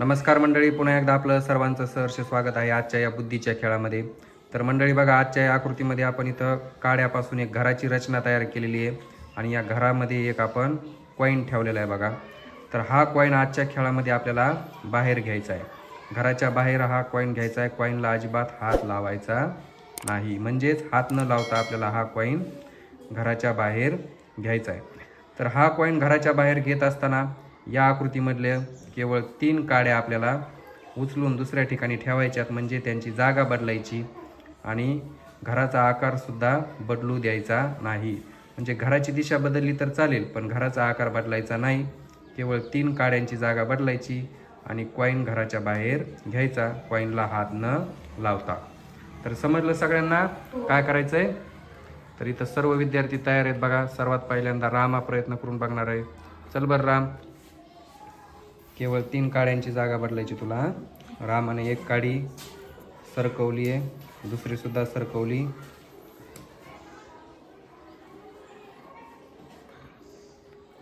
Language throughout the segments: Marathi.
नमस्कार मंडळी पुन्हा एकदा आपलं सर्वांचं सहर्ष स्वागत आहे आजच्या या बुद्धीच्या खेळामध्ये. तर मंडळी बघा आजच्या या आकृतीमध्ये आपण इथं काड्यापासून एक घराची रचना तयार केलेली आहे आणि या घरामध्ये एक आपण कॉईन ठेवलेला आहे बघा. तर हा कॉईन आजच्या खेळामध्ये आपल्याला बाहेर घ्यायचा आहे. घराच्या बाहेर हा कॉईन घ्यायचा आहे. कॉईनला अजिबात हात लावायचा नाही. म्हणजेच हात न लावता आपल्याला हा कॉईन घराच्या बाहेर घ्यायचा आहे. तर हा कॉईन घराच्या बाहेर घेत असताना या आकृतीमधले केवळ तीन काड्या आपल्याला उचलून दुसऱ्या ठिकाणी ठेवायच्यात म्हणजे त्यांची जागा बदलायची आणि घराचा आकारसुद्धा बदलू द्यायचा नाही. म्हणजे घराची दिशा बदलली तर चालेल पण घराचा आकार बदलायचा नाही. केवळ तीन काड्यांची जागा बदलायची आणि कॉईन घराच्या बाहेर घ्यायचा कॉईनला हात न लावता. तर समजलं सगळ्यांना? काय करायचं आहे तर इथं सर्व विद्यार्थी तयार आहेत बघा. सर्वात पहिल्यांदा राम हा प्रयत्न करून बघणार आहे. चल बरं राम. केवळ तीन काड्यांची जागा बदलायची तुला रामाने एक काडी सरकवली आहे दुसरी सुद्धा सरकवली.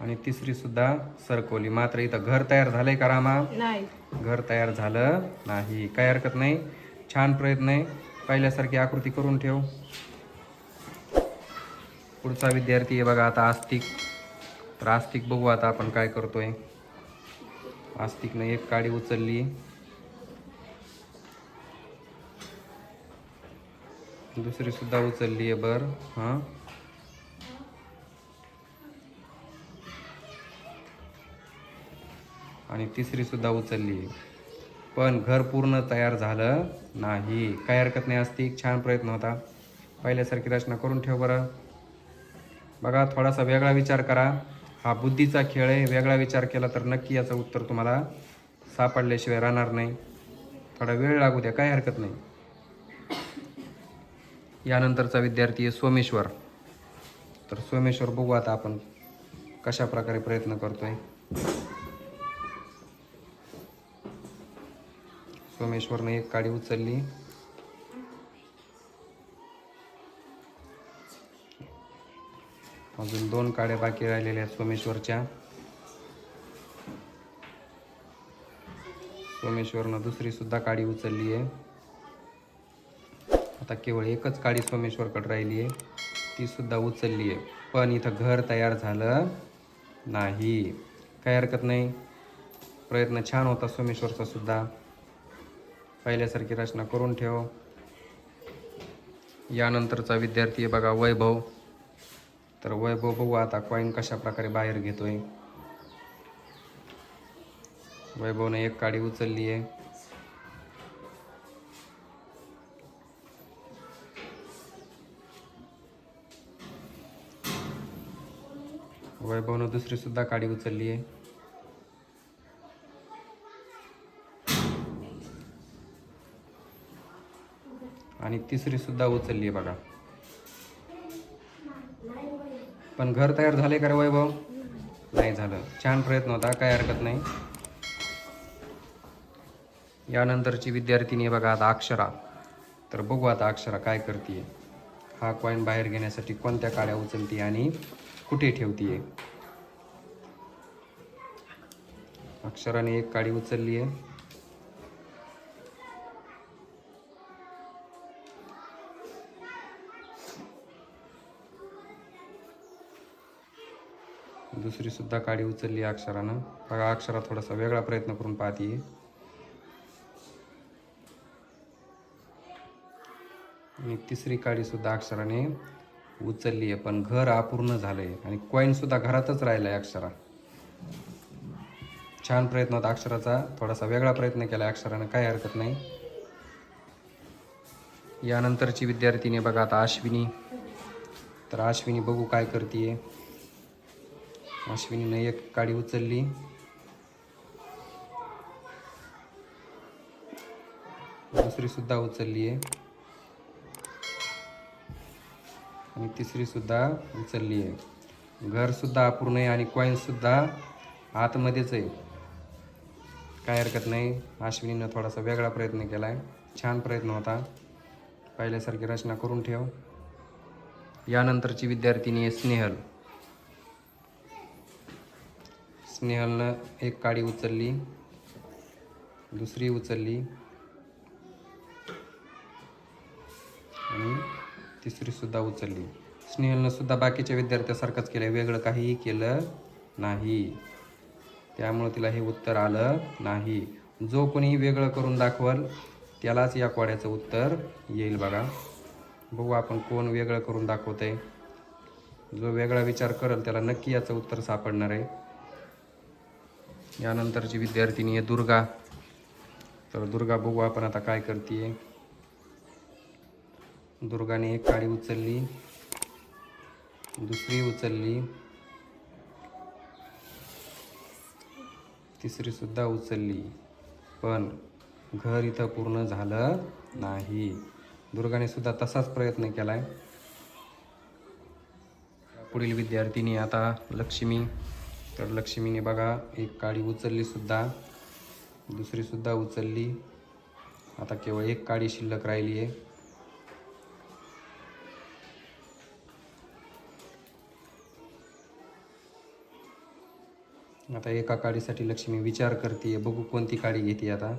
आणि तिसरी सुद्धा सरकवली. मात्र इथं घर तयार झालंय का रामा? नाही. घर तयार झालं नाही. काय हरकत नाही. छान प्रयत्न आहे. पहिल्यासारखी आकृती करून ठेव. पुढचा विद्यार्थी आहे बघा आता आस्तिक. तर आस्तिक बघू आता आपण काय करतोय. आस्तिकनं एक काडी उचलली. दुसरी सुद्धा उचलली आहे बर हां. आणि तिसरी सुद्धा उचलली. पण घर पूर्ण तयार झालं नाही. काय हरकत नाही असती छान प्रयत्न होता. पहिल्यासारखी रचना करून ठेव बरं. बघा थोडासा वेगळा विचार करा. हा बुद्धीचा खेळ आहे. वेगळा विचार केला तर नक्की याचं उत्तर तुम्हाला सापडल्याशिवाय राहणार नाही. थोडा वेळ लागू द्या काय हरकत नाही. यानंतरचा विद्यार्थी आहे सोमेश्वर. तर सोमेश्वर बघू आता आपण कशा प्रकारे प्रयत्न करतोय. सोमेश्वरने एक काडी उचलली. अजून दोन काड्या बाकी राहिलेल्या आहेत सोमेश्वरच्या. सोमेश्वरनं दुसरी सुद्धा काडी उचलली आहे. आता केवळ एकच काडी सोमेश्वरकडे राहिली आहे. ती सुद्धा उचलली आहे. पण इथं घर तयार झालं नाही. काही हरकत नाही. प्रयत्न छान होता सोमेश्वरचा सुद्धा. पहिल्यासारखी रचना करून ठेव. यानंतरचा विद्यार्थी आहे बघा वैभव. तर वैभव बघू आता कॉईन कशा प्रकारे बाहेर घेतोय. वैभवने एक काडी उचलली आहे. वैभवनं दुसरी सुद्धा काडी उचलली आहे. आणि तिसरी सुद्धा उचलली आहे बघा. पण घर तयार झाले का रे वैभव? नाही झालं. छान प्रयत्न होता काय हरकत नाही. यानंतरची विद्यार्थिनी बघा आता अक्षरा. तर बघू आता अक्षरा काय करते हा कॉईन बाहेर घेण्यासाठी कोणत्या काड्या उचलते आणि कुठे ठेवतीये? अक्षराने एक काडी उचलली आहे दुसरी सुद्धा काडी उचलली आहे अक्षरानं. बघा अक्षरा थोडासा वेगळा प्रयत्न करून पाहते आणि तिसरी काडी सुद्धा अक्षराने उचलली आहे पण घर अपूर्ण झालंय. आणि कॉईन सुद्धा घरातच राहिलाय अक्षरा. छान प्रयत्न होता अक्षराचा थोडासा वेगळा प्रयत्न केला अक्षरानं काही हरकत नाही. यानंतरची विद्यार्थिनी बघा आता अश्विनी. तर अश्विनी बघू काय करते अश्विनीनं एक काडी उचलली. दुसरी सुद्धा उचलली आहे. आणि तिसरी सुद्धा उचलली आहे. घर सुद्धा अपूर्ण आहे आणि कॉईन सुद्धा आतमध्येच आहे. काय हरकत नाही. अश्विनीनं थोडासा वेगळा प्रयत्न केला आहे छान प्रयत्न होता. पहिल्यासारखी रचना करून ठेव. यानंतरची विद्यार्थिनी आहे स्नेहल. स्नेहलनं एक काडी उचलली दुसरी उचलली आणि तिसरीसुद्धा उचलली. स्नेहलनं सुद्धा बाकीच्या विद्यार्थ्यासारखंच केलं. वेगळं काहीही केलं नाही. त्यामुळं तिला हे उत्तर आलं नाही. जो कोणी वेगळं करून दाखवल त्यालाच या कोड्याचं उत्तर येईल बघा. बघू आपण कोण वेगळं करून दाखवतंय. जो वेगळा विचार करेल त्याला नक्की याचं उत्तर सापडणार आहे. यानंतरची विद्यार्थिनी आहे दुर्गा. तर दुर्गा बघू आपण आता काय करते दुर्गाने एक काळी उचलली. दुसरी उचलली. तिसरी सुद्धा उचलली. पण घर इथं पूर्ण झालं नाही. दुर्गाने सुद्धा तसाच प्रयत्न केलाय. पुढील विद्यार्थिनी आता लक्ष्मी. तर लक्ष्मीने बघा एक काडी उचलली सुद्धा. दुसरी सुद्धा उचलली. आता केवळ एक काडी शिल्लक राहिली आहे. आता एका काडीसाठी लक्ष्मी विचार करते बघू कोणती काडी घेते आता.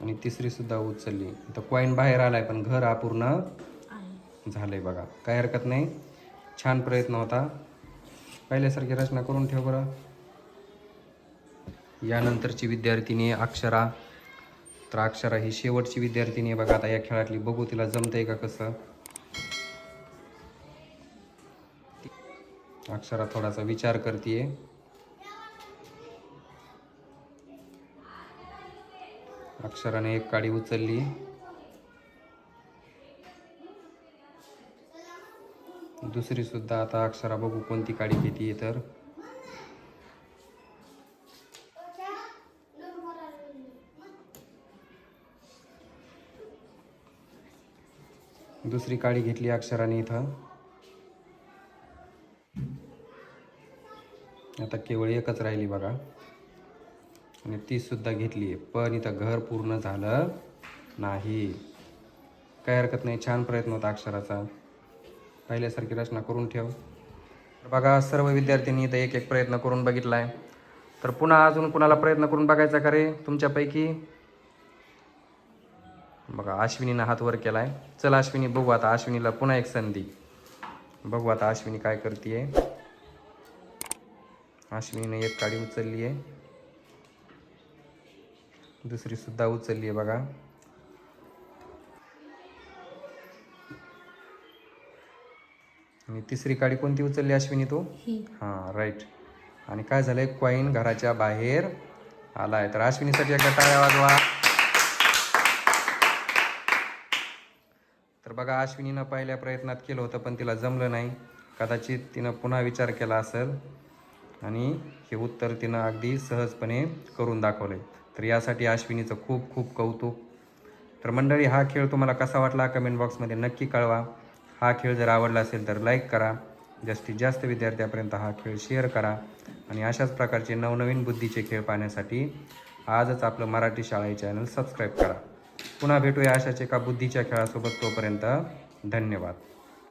आणि तिसरी सुद्धा उचलली. तर कॉईन बाहेर आलाय पण घर झालं आहे बघा. काय हरकत नाही. छान प्रयत्न होता. पहिल्यासारखी रचना करून ठेव बरं. यानंतरची विद्यार्थिनी आहे अक्षरा. तर अक्षरा ही शेवटची विद्यार्थिनी आहे बघा. आता या खेळातली बघू तिला जमतंय का कसं. अक्षरा थोडासा विचार करते अक्षराने एक काडी उचलली. दुसरी सुद्धा आता अक्षरा बघू कोणती काळी घेते तर. दुसरी काळी घेतली अक्षराने इथं. आता केवळ एकच राहिली बघा. आणि ती सुद्धा घेतली पण इथं घर पूर्ण झालं नाही. काय हरकत नाही छान प्रयत्न होता अक्षराचा. पहिल्यासारखी रचना करून ठेव. तर बघा सर्व विद्यार्थ्यांनी इथं एक एक प्रयत्न करून बघितला आहे तर पुन्हा अजून कुणाला प्रयत्न करून बघायचा का रे तुमच्यापैकी? बघा अश्विनीनं हात वर केला आहे चल अश्विनी बघू आता अश्विनीला पुन्हा एक संधी. बघू आता अश्विनी काय करते अश्विनीने एक काडी उचलली आहे दुसरी सुद्धा उचलली आहे बघा. आणि तिसरी काडी कोणती उचलली अश्विनी तू? ही. राईट आणि काय झालंय? कॉईन घराच्या बाहेर आलाय. तर अश्विनीसाठी एकदा टाळ्या वाजवा. तर बघा अश्विनीनं पहिल्या प्रयत्नात केलं होतं पण तिला जमलं नाही. कदाचित तिनं पुन्हा विचार केला असेल. आणि हे उत्तर तिनं अगदी सहजपणे करून दाखवलंय. तर यासाठी अश्विनीचं खूप खूप कौतुक. तर मंडळी हा खेळ तुम्हाला कसा वाटला? कमेंट बॉक्समध्ये नक्की कळवा. हा खेळ जर आवडला असेल तर लाईक करा. जास्तीत जास्त विद्यार्थ्यापर्यंत हा खेळ शेअर करा. आणि अशाच प्रकारचे नवनवीन बुद्धीचे खेळ पाहण्यासाठी आजच आपलं मराठी शाळा चॅनल सबस्क्राईब करा. पुन्हा भेटूया अशाच एका बुद्धीच्या खेळासोबत तोपर्यंत धन्यवाद.